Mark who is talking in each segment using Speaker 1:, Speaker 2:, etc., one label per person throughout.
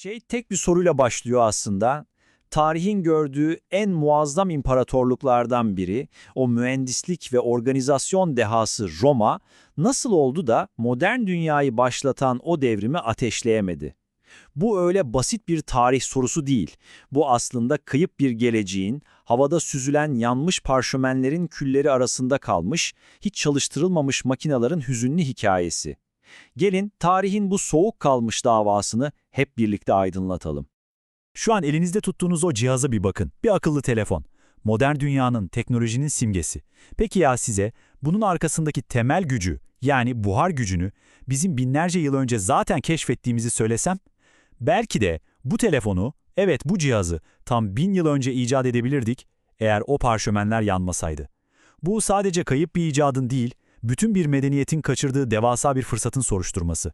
Speaker 1: şey tek bir soruyla başlıyor aslında. Tarihin gördüğü en muazzam imparatorluklardan biri, o mühendislik ve organizasyon dehası Roma, nasıl oldu da modern dünyayı başlatan o devrimi ateşleyemedi? Bu öyle basit bir tarih sorusu değil. Bu aslında kayıp bir geleceğin, havada süzülen yanmış parşömenlerin külleri arasında kalmış, hiç çalıştırılmamış makinaların hüzünlü hikayesi. Gelin tarihin bu soğuk kalmış davasını hep birlikte aydınlatalım.
Speaker 2: Şu an elinizde tuttuğunuz o cihaza bir bakın. Bir akıllı telefon. Modern dünyanın, teknolojinin simgesi. Peki ya size bunun arkasındaki temel gücü, yani buhar gücünü bizim binlerce yıl önce zaten keşfettiğimizi söylesem? Belki de bu telefonu, evet bu cihazı tam bin yıl önce icat edebilirdik eğer o parşömenler yanmasaydı. Bu sadece kayıp bir icadın değil, bütün bir medeniyetin kaçırdığı devasa bir fırsatın soruşturması.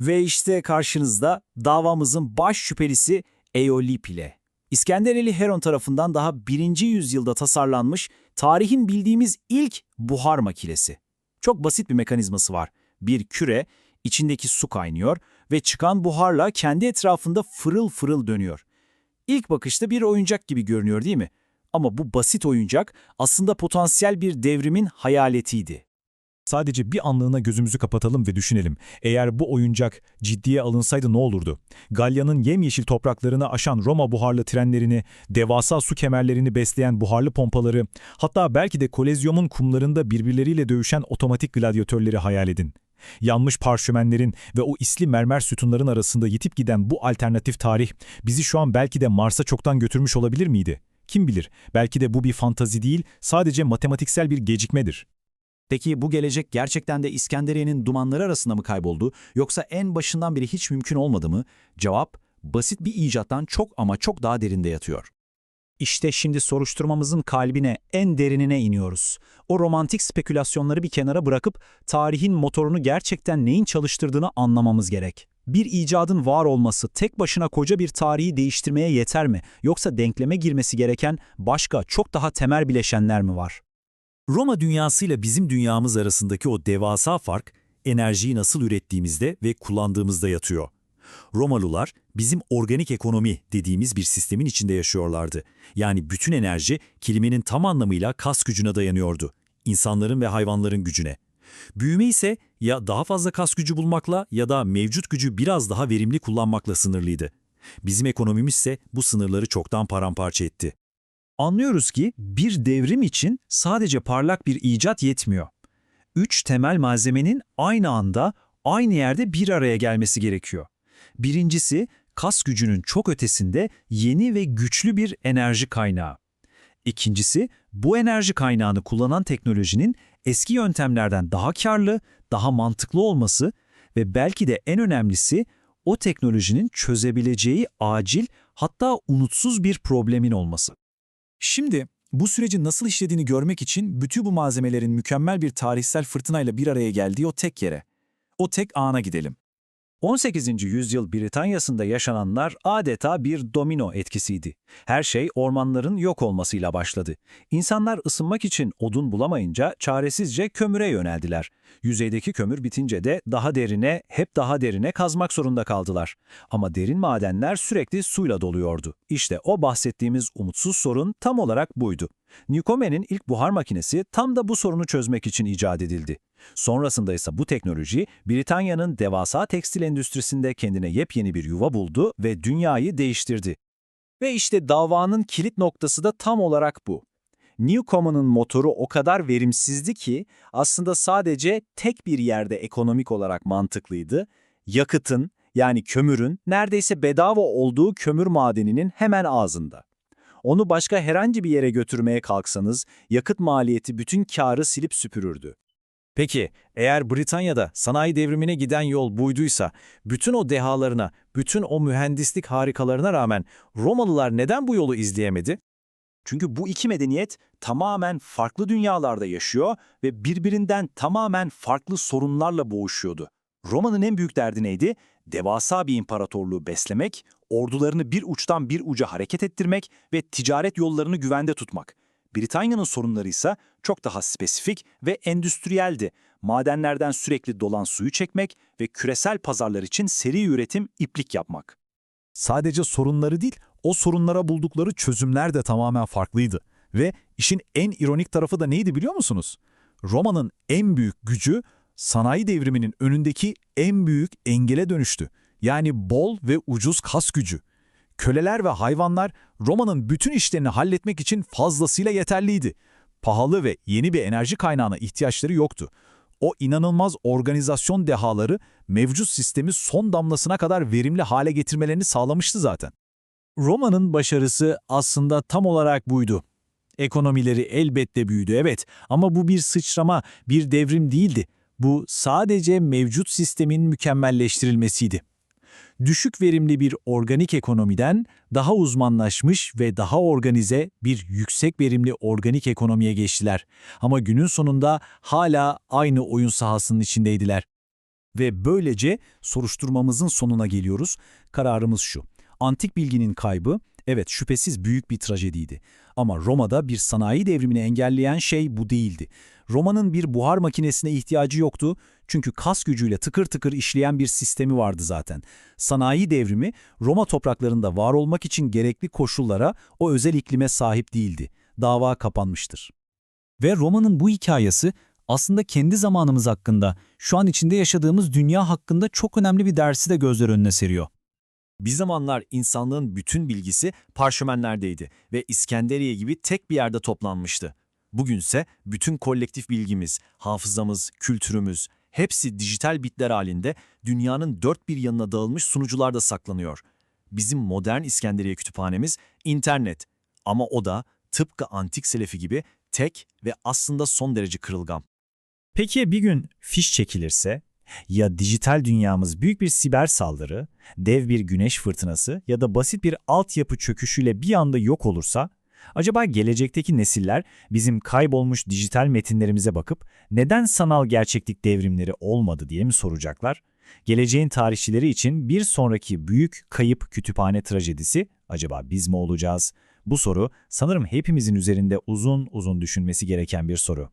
Speaker 1: Ve işte karşınızda davamızın baş şüphelisi Eolip ile. İskendereli Heron tarafından daha 1. yüzyılda tasarlanmış tarihin bildiğimiz ilk buhar makinesi. Çok basit bir mekanizması var. Bir küre, içindeki su kaynıyor ve çıkan buharla kendi etrafında fırıl fırıl dönüyor. İlk bakışta bir oyuncak gibi görünüyor değil mi? Ama bu basit oyuncak aslında potansiyel bir devrimin hayaletiydi.
Speaker 2: Sadece bir anlığına gözümüzü kapatalım ve düşünelim. Eğer bu oyuncak ciddiye alınsaydı ne olurdu? Galya'nın yemyeşil topraklarını aşan Roma buharlı trenlerini, devasa su kemerlerini besleyen buharlı pompaları, hatta belki de Kolezyum'un kumlarında birbirleriyle dövüşen otomatik gladyatörleri hayal edin. Yanmış parşömenlerin ve o isli mermer sütunların arasında yitip giden bu alternatif tarih bizi şu an belki de Mars'a çoktan götürmüş olabilir miydi? Kim bilir, belki de bu bir fantazi değil, sadece matematiksel bir gecikmedir.
Speaker 3: Peki bu gelecek gerçekten de İskenderiye'nin dumanları arasında mı kayboldu yoksa en başından beri hiç mümkün olmadı mı? Cevap, basit bir icattan çok ama çok daha derinde yatıyor.
Speaker 4: İşte şimdi soruşturmamızın kalbine, en derinine iniyoruz. O romantik spekülasyonları bir kenara bırakıp tarihin motorunu gerçekten neyin çalıştırdığını anlamamız gerek. Bir icadın var olması tek başına koca bir tarihi değiştirmeye yeter mi? Yoksa denkleme girmesi gereken başka çok daha temel bileşenler mi var?
Speaker 2: Roma dünyasıyla bizim dünyamız arasındaki o devasa fark, enerjiyi nasıl ürettiğimizde ve kullandığımızda yatıyor. Romalılar bizim organik ekonomi dediğimiz bir sistemin içinde yaşıyorlardı. Yani bütün enerji kelimenin tam anlamıyla kas gücüne dayanıyordu. İnsanların ve hayvanların gücüne. Büyüme ise ya daha fazla kas gücü bulmakla ya da mevcut gücü biraz daha verimli kullanmakla sınırlıydı. Bizim ekonomimiz ise bu sınırları çoktan paramparça etti.
Speaker 4: Anlıyoruz ki bir devrim için sadece parlak bir icat yetmiyor. Üç temel malzemenin aynı anda, aynı yerde bir araya gelmesi gerekiyor. Birincisi, kas gücünün çok ötesinde yeni ve güçlü bir enerji kaynağı. İkincisi, bu enerji kaynağını kullanan teknolojinin eski yöntemlerden daha karlı, daha mantıklı olması ve belki de en önemlisi o teknolojinin çözebileceği acil hatta umutsuz bir problemin olması.
Speaker 3: Şimdi bu sürecin nasıl işlediğini görmek için bütün bu malzemelerin mükemmel bir tarihsel fırtınayla bir araya geldiği o tek yere, o tek ana gidelim.
Speaker 1: 18. yüzyıl Britanya'sında yaşananlar adeta bir domino etkisiydi. Her şey ormanların yok olmasıyla başladı. İnsanlar ısınmak için odun bulamayınca çaresizce kömüre yöneldiler. Yüzeydeki kömür bitince de daha derine, hep daha derine kazmak zorunda kaldılar. Ama derin madenler sürekli suyla doluyordu. İşte o bahsettiğimiz umutsuz sorun tam olarak buydu. Newcomen'in ilk buhar makinesi tam da bu sorunu çözmek için icat edildi. Sonrasında ise bu teknoloji Britanya'nın devasa tekstil endüstrisinde kendine yepyeni bir yuva buldu ve dünyayı değiştirdi. Ve işte davanın kilit noktası da tam olarak bu. Newcomen'ın motoru o kadar verimsizdi ki aslında sadece tek bir yerde ekonomik olarak mantıklıydı. Yakıtın yani kömürün neredeyse bedava olduğu kömür madeninin hemen ağzında. Onu başka herhangi bir yere götürmeye kalksanız yakıt maliyeti bütün karı silip süpürürdü. Peki eğer Britanya'da sanayi devrimine giden yol buyduysa, bütün o dehalarına, bütün o mühendislik harikalarına rağmen Romalılar neden bu yolu izleyemedi? Çünkü bu iki medeniyet tamamen farklı dünyalarda yaşıyor ve birbirinden tamamen farklı sorunlarla boğuşuyordu. Roma'nın en büyük derdi neydi? Devasa bir imparatorluğu beslemek, ordularını bir uçtan bir uca hareket ettirmek ve ticaret yollarını güvende tutmak. Britanya'nın sorunları ise çok daha spesifik ve endüstriyeldi. Madenlerden sürekli dolan suyu çekmek ve küresel pazarlar için seri üretim iplik yapmak.
Speaker 5: Sadece sorunları değil, o sorunlara buldukları çözümler de tamamen farklıydı. Ve işin en ironik tarafı da neydi biliyor musunuz? Roma'nın en büyük gücü sanayi devriminin önündeki en büyük engele dönüştü. Yani bol ve ucuz kas gücü. Köleler ve hayvanlar Roma'nın bütün işlerini halletmek için fazlasıyla yeterliydi. Pahalı ve yeni bir enerji kaynağına ihtiyaçları yoktu. O inanılmaz organizasyon dehaları mevcut sistemi son damlasına kadar verimli hale getirmelerini sağlamıştı zaten.
Speaker 1: Roma'nın başarısı aslında tam olarak buydu. Ekonomileri elbette büyüdü evet ama bu bir sıçrama, bir devrim değildi. Bu sadece mevcut sistemin mükemmelleştirilmesiydi. Düşük verimli bir organik ekonomiden daha uzmanlaşmış ve daha organize bir yüksek verimli organik ekonomiye geçtiler. Ama günün sonunda hala aynı oyun sahasının içindeydiler.
Speaker 6: Ve böylece soruşturmamızın sonuna geliyoruz. Kararımız şu. Antik bilginin kaybı, evet şüphesiz büyük bir trajediydi. Ama Roma'da bir sanayi devrimini engelleyen şey bu değildi. Roma'nın bir buhar makinesine ihtiyacı yoktu çünkü kas gücüyle tıkır tıkır işleyen bir sistemi vardı zaten. Sanayi devrimi Roma topraklarında var olmak için gerekli koşullara, o özel iklime sahip değildi. Dava kapanmıştır.
Speaker 1: Ve Roma'nın bu hikayesi aslında kendi zamanımız hakkında, şu an içinde yaşadığımız dünya hakkında çok önemli bir dersi de gözler önüne seriyor.
Speaker 6: Bir zamanlar insanlığın bütün bilgisi parşömenlerdeydi ve İskenderiye gibi tek bir yerde toplanmıştı. Bugünse bütün kolektif bilgimiz, hafızamız, kültürümüz hepsi dijital bitler halinde dünyanın dört bir yanına dağılmış sunucularda saklanıyor. Bizim modern İskenderiye kütüphanemiz internet ama o da tıpkı antik selefi gibi tek ve aslında son derece kırılgan.
Speaker 1: Peki bir gün fiş çekilirse? Ya dijital dünyamız büyük bir siber saldırı, dev bir güneş fırtınası ya da basit bir altyapı çöküşüyle bir anda yok olursa? Acaba gelecekteki nesiller bizim kaybolmuş dijital metinlerimize bakıp neden sanal gerçeklik devrimleri olmadı diye mi soracaklar? Geleceğin tarihçileri için bir sonraki büyük kayıp kütüphane trajedisi acaba biz mi olacağız? Bu soru sanırım hepimizin üzerinde uzun uzun düşünmesi gereken bir soru.